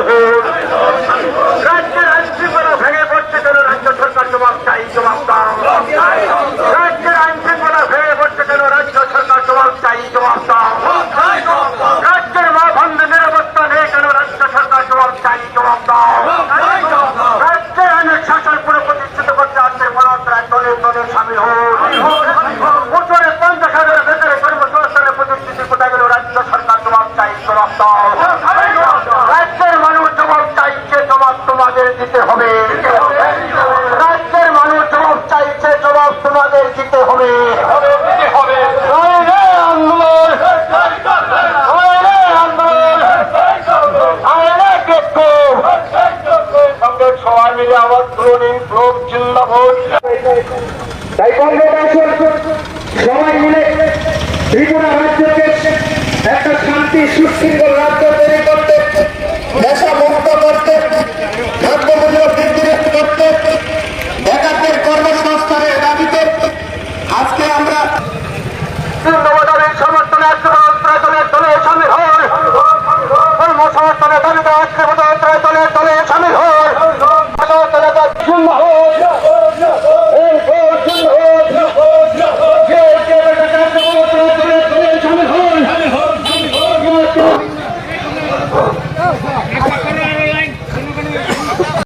হোক রাজ্যের আইন শৃঙ্খলা ভেঙে পড়ছে কেন রাজ্য সরকার জবাব চাই জবাব দাও রাজ্যের আইন শৃঙ্খলা ভেঙে পড়ছে কেন রাজ্য সরকার জবাব চাই, জবাব দাও রাজ্যের মা বন্ধু নিরাপত্তা নেই কেন রাজ্য সরকার জবাব চাই জবাব দাও রাজ্যের আইনের শাসন পুরো প্রতিষ্ঠিত করতে আজকের পরাত্রায় দলে দলে সামিল হোক বছরে পঞ্চাশ হাজার বেকারে কর্মসংস্থানে প্রতিষ্ঠিত কোথায় গেল রাজ্য সরকার দাও রাজ্যের মানুষ জবাব চাইছে জবাব তোমাদের দিতে হবে। রাজ্যের মানুষ জবাব চাইছে জবাব তোমাদের দিতে হবে। সবাই মিলে আবার তুলুন ইনক্লোব জিন্দাবাদ। তাই কংগ্রেস আসুন সবাই মিলে ত্রিপুরা রাজ্যকে একটা শান্তি সুশৃঙ্খল রাজ্য তৈরি করতে নেশা মুক্ত করতে খাদ্যমূল্য বৃদ্ধি করতে দাবিতে আজকে আমরা নবদানের সমর্থনে দলের দলে সামিল হয় কর্মসংস্থানের দাবিতে আজকে পদযাত্রায় দলের দলে সামিল হয়